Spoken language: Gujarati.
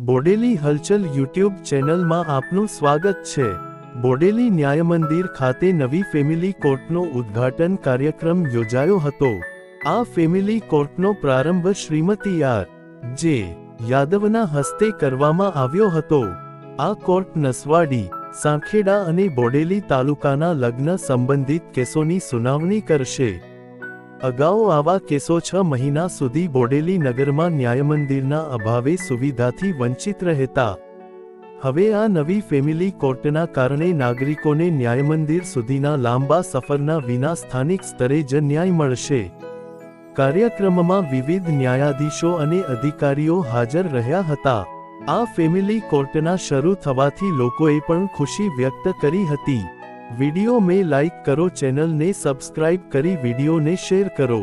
બોડેલી હલચલ યુટ્યુબ ચેનલમાં આપનું સ્વાગત છે. બોડેલી ન્યાય મંદિર ખાતે નવી ફેમિલી કોર્ટનો ઉદ્ઘાટન કાર્યક્રમ યોજાયો હતો. આ ફેમિલી કોર્ટનો પ્રારંભ શ્રીમતી આર. જે. યાદવના હસ્તે કરવામાં આવ્યો હતો. આ કોર્ટ નસવાડી, સાંખેડા અને બોડેલી તાલુકાના લગ્ન સંબંધિત કેસોની સુનાવણી કરશે. અગાઉ આવા કેસો છ મહિના સુધી બોડેલી નગરમાં ન્યાયમંદિરના અભાવે સુવિધાથી વંચિત રહેતા. હવે આ નવી ફેમિલી કોર્ટના કારણે નાગરિકોને ન્યાયમંદિર સુધીના લાંબા સફરના વિના સ્થાનિક સ્તરે જ ન્યાય મળશે. કાર્યક્રમમાં વિવિધ ન્યાયાધીશો અને અધિકારીઓ હાજર રહ્યા હતા. આ ફેમિલી કોર્ટના શરૂ થવાથી લોકોએ પણ ખુશી વ્યક્ત કરી હતી. વિડિયો મેં લાઇક કરો ચેનલને સબસ્ક્રાઇબ કરી વિડિયોને શેર કરો.